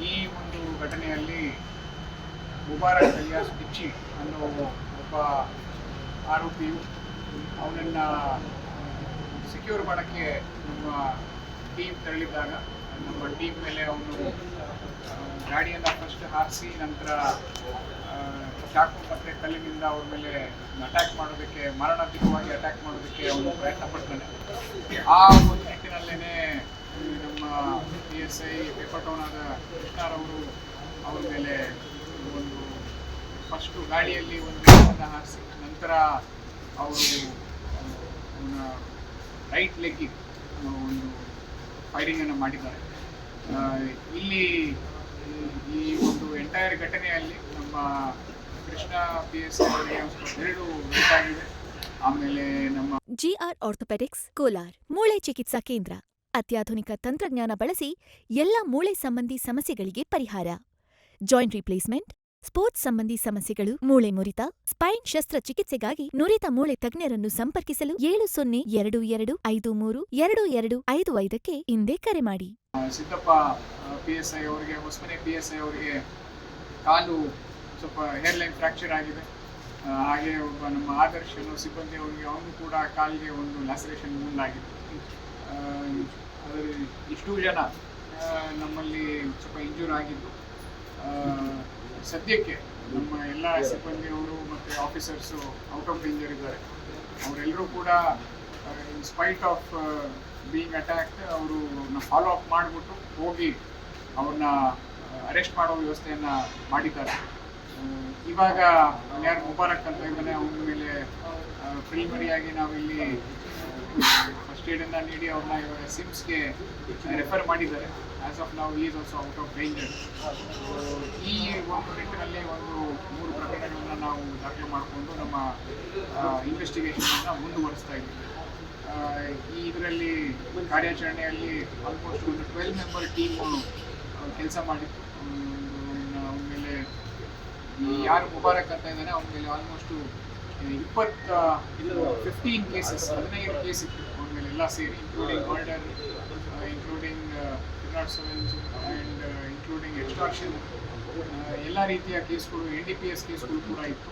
ಈ ಒಂದು ಘಟನೆಯಲ್ಲಿ ಮುಬಾರಕ್ ಅಲಿಯಾಸ್ ಡಿಚ್ಚಿ ಅನ್ನೋ ಒಬ್ಬ ಆರೋಪಿಯು ಅವನನ್ನು ಸೆಕ್ಯೂರ್ ಮಾಡೋಕ್ಕೆ ನಮ್ಮ ಟೀಮ್ ತೆರಳಿದ್ದಾಗ, ನಮ್ಮ ಟೀಮ್ ಮೇಲೆ ಅವನು ಗಾಡಿಯನ್ನು ಫಸ್ಟ್ ಹಾರಿಸಿ ನಂತರ ಚಾಕು ಮತ್ತು ಕಲ್ಲಿನಿಂದ ಅವ್ರ ಮೇಲೆ ಅಟ್ಯಾಕ್ ಮಾಡೋದಕ್ಕೆ ಮಾರಣಾಂತಿಕವಾಗಿ ಅಟ್ಯಾಕ್ ಮಾಡೋದಕ್ಕೆ ಅವನು ಪ್ರಯತ್ನ ಪಡ್ತಾನೆ ಆ ಒಂದು ನಿಟ್ಟಿನಲ್ಲೇ ನಮ್ಮ ಎಸ್ ಐ ಪೇಪರ್ ಟೌನ್ ಆದ ಮೇಲೆ ಒಂದು ಫಸ್ಟು ಗಾಡಿಯಲ್ಲಿ ಒಂದು ಹಾರಿಸಿ, ನಂತರ ಅವರು ರೈಟ್ ಲೆಗ್ಗಿಗೆ ಒಂದು ಫೈರಿಂಗನ್ನು ಮಾಡಿದ್ದಾರೆ. ಇಲ್ಲಿ ಈ- ಒಂದು ಎಂಟೈರ್ ಘಟನೆಯಲ್ಲಿ ನಮ್ಮ ಕೃಷ್ಣ ಪಿ ಎಸ್ ಎರಡು ಆಮೇಲೆ ನಮ್ಮ ಜಿಆರ್ ಆರ್ಥೋಪೆಡಿಕ್ಸ್ ಕೋಲಾರ್ ಮೂಳೆ ಚಿಕಿತ್ಸಾ ಕೇಂದ್ರ. ಅತ್ಯಾಧುನಿಕ ತಂತ್ರಜ್ಞಾನ ಬಳಸಿ ಎಲ್ಲ ಮೂಳೆ ಸಂಬಂಧಿ ಸಮಸ್ಯೆಗಳಿಗೆ ಪರಿಹಾರ. ಜಾಯಿಂಟ್ ರಿಪ್ಲೇಸ್ಮೆಂಟ್, ಸ್ಪೋರ್ಟ್ಸ್ ಸಂಬಂಧಿ ಸಮಸ್ಯೆಗಳು, ಮೂಳೆ ಮುರಿತ, ಸ್ಪೈನ್ ಶಸ್ತ್ರಚಿಕಿತ್ಸೆಗಾಗಿ ನುರಿತ ಮೂಳೆ ತಜ್ಞರನ್ನು ಸಂಪರ್ಕಿಸಲು ಏಳು ಸೊನ್ನೆ ಎರಡು ಎರಡು ಐದು ಮೂರು ಎರಡು ಎರಡು ಐದು ಐದಕ್ಕೆ ಹಿಂದೆ ಕರೆ ಮಾಡಿ. ಸಿದ್ದಪ್ಪ ಪಿ ಎಸ್ ಐ ಅವರಿಗೆ, ಹೊಸಮನೆ ಪಿ ಎಸ್ ಐ ಅವರಿಗೆ ಕಾಲು ಸ್ವಲ್ಪ ಹೇರ್ಲೈನ್ ಫ್ರ್ಯಾಕ್ಚರ್ ಆಗಿದೆ. ಹಾಗೆ ಒಬ್ಬ ನಮ್ಮ ಆದರ್ಶನು ಸಿಬ್ಬಂದಿ ಅವರಿಗೆ, ಅವನು ಕೂಡ ಕಾಲಿಗೆ ಒಂದು ಲ್ಯಾಸರೇಷನ್ ಮುಂದಾಗಿದೆ ಇಷ್ಟು ಜನ ನಮ್ಮಲ್ಲಿ ಸ್ವಲ್ಪ ಇಂಜೂರ್ ಆಗಿದ್ದು. ಸದ್ಯಕ್ಕೆ ನಮ್ಮ ಎಲ್ಲ ಸಿಬ್ಬಂದಿಯವರು ಮತ್ತು ಆಫೀಸರ್ಸು ಔಟ್ ಆಫ್ ಡೇಂಜರ್ ಇದ್ದಾರೆ. ಅವರೆಲ್ಲರೂ ಕೂಡ in spite of being attacked ಅವರು ಫಾಲೋ ಅಪ್ ಮಾಡಿಬಿಟ್ಟು ಹೋಗಿ ಅವ್ರನ್ನ ಅರೆಸ್ಟ್ ಮಾಡೋ ವ್ಯವಸ್ಥೆಯನ್ನು ಮಾಡಿದ್ದಾರೆ. ಇವಾಗ ಯಾರು ಮುಬಾರಕ್ ಅಂತ ಇದ್ದಾನೆ, ಅವನ ಮೇಲೆ ಪ್ರಿಲಿಮಿನರಿಯಾಗಿ ನಾವಿಲ್ಲಿ ಅಂತ ನೀಡಿ ಅವ್ರನ್ನ ಇವಾಗ ಸಿಮ್ಸ್ಗೆ ರೆಫರ್ ಮಾಡಿದ್ದಾರೆ. ಆ್ಯಸ್ ಆಫ್ ನಾವು is also out of danger ಈ ಒಂದು ನಿಟ್ಟಿನಲ್ಲಿ ಒಂದು ಮೂರು ಪ್ರಕರಣಗಳನ್ನ ನಾವು ದಾಖಲೆ ಮಾಡಿಕೊಂಡು ನಮ್ಮ ಇನ್ವೆಸ್ಟಿಗೇಷನನ್ನು ಮುಂದುವರಿಸ್ತಾ ಇದ್ದೀವಿ. ಈ ಇದರಲ್ಲಿ ಕಾರ್ಯಾಚರಣೆಯಲ್ಲಿ ಆಲ್ಮೋಸ್ಟ್ ಒಂದು ಟ್ವೆಲ್ ಮೆಂಬರ್ ಟೀಮು ಕೆಲಸ ಮಾಡಿತ್ತು ಆಮೇಲೆ ಮೇಲೆ ಯಾರು ಮುಬಾರಕ್ ಅಂತ ಇದ್ದಾನೆ ಅವನ ಮೇಲೆ ಆಲ್ಮೋಸ್ಟು ಇಪ್ಪತ್ತ ಫಿಫ್ಟೀನ್ ಕೇಸಸ್ ಹದಿನೈದು ಕೇಸ್ ಇತ್ತು. ಅವನ ಎಲ್ಲ ಸೇರಿ including murder including and including extraction ಎಲ್ಲ ರೀತಿಯ ಕೇಸ್ಗಳು ಎನ್ ಡಿ ಪಿ ಎಸ್ ಕೇಸ್ಗಳು ಕೂಡ ಇತ್ತು.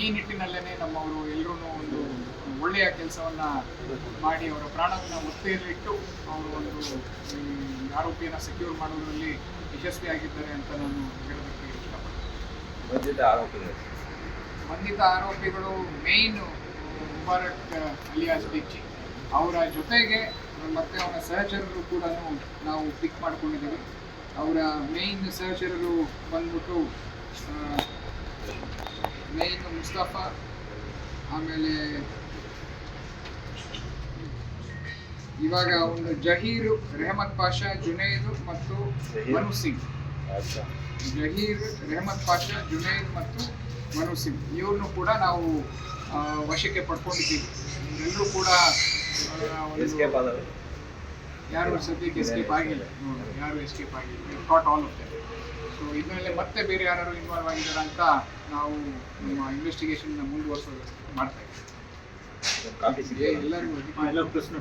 ಈ ನಿಟ್ಟಿನಲ್ಲೇ ನಮ್ಮವರು ಎಲ್ಲರೂ ಒಂದು ಒಳ್ಳೆಯ ಕೆಲಸವನ್ನು ಮಾಡಿ ಅವರ ಪ್ರಾಣವನ್ನು ಒತ್ತೆಯಲ್ಲಿಟ್ಟು ಅವರು ಒಂದು ಆರೋಪಿಯನ್ನು ಸೆಕ್ಯೂರ್ ಮಾಡುವುದರಲ್ಲಿ ಯಶಸ್ವಿಯಾಗಿದ್ದಾರೆ ಅಂತ ನಾನು ಹೇಳೋದಕ್ಕೆ ಇಷ್ಟಪಡ್ತೀನಿ. ಬಂಧಿತ ಆರೋಪಿಗಳು ಮೇಯ್ನ್ ಮುಬಾರಕ್ ಅಲಿಯಾಸ್ ಬಿಚ್ಚಿ ಅವರ ಜೊತೆಗೆ ಮತ್ತೆ ಅವರ ಸಹಚರರು ಕೂಡ ನಾವು ಪಿಕ್ ಮಾಡ್ಕೊಂಡಿದ್ದೀವಿ. ಅವರ ಮೇಯ್ನ್ ಸಹಚರರು ಬಂದ್ಬಿಟ್ಟು ಮೇಯ್ನ್ ಮುಸ್ತಫಾ ಆಮೇಲೆ ಇವಾಗ ಒಂದು ಜಹೀರ್ ರೆಹಮತ್ ಪಾಷಾ ಜುನೈದ್ ಮತ್ತು ಮನು ಸಿಂಗ್. ಜಹೀರ್ ರೆಹಮತ್ ಪಾಷಾ ಜುನೈದ್ ಮತ್ತು ಮನು ಸಿಂಗ್. ಇವ್ರನ್ನು ಕೂಡ ನಾವು ವಶಕ್ಕೆ ಪಡ್ಕೊಂಡಿದ್ದೀವಿ. ಎಲ್ಲರೂ ಕೂಡ ಯಾರು ಸದ್ಯಕ್ಕೆ ಎಸ್ಕೇಪ್ ಆಗಿಲ್ಲ. ಯಾರು ಎಸ್ಕೇಪ್ ಆಗಿಲ್ಲ. ಕಾಟ್ ಆಲ್ ಆಫ್ ಸೊ ಇದರಲ್ಲಿ ಮತ್ತೆ ಬೇರೆ ಯಾರು ಇನ್ವಾಲ್ವ್ ಆಗಿದ್ದಾರೆ ಅಂತ ನಾವು ನಮ್ಮ ಇನ್ವೆಸ್ಟಿಗೇಷನ್ ಮುಂದುವರ್ಸೋದು ಮಾಡ್ತಾ ಇದ್ದೀವಿ. ಎಲ್ಲರಿಗೂ ಎಲ್ಲ ಪ್ರಶ್ನೆ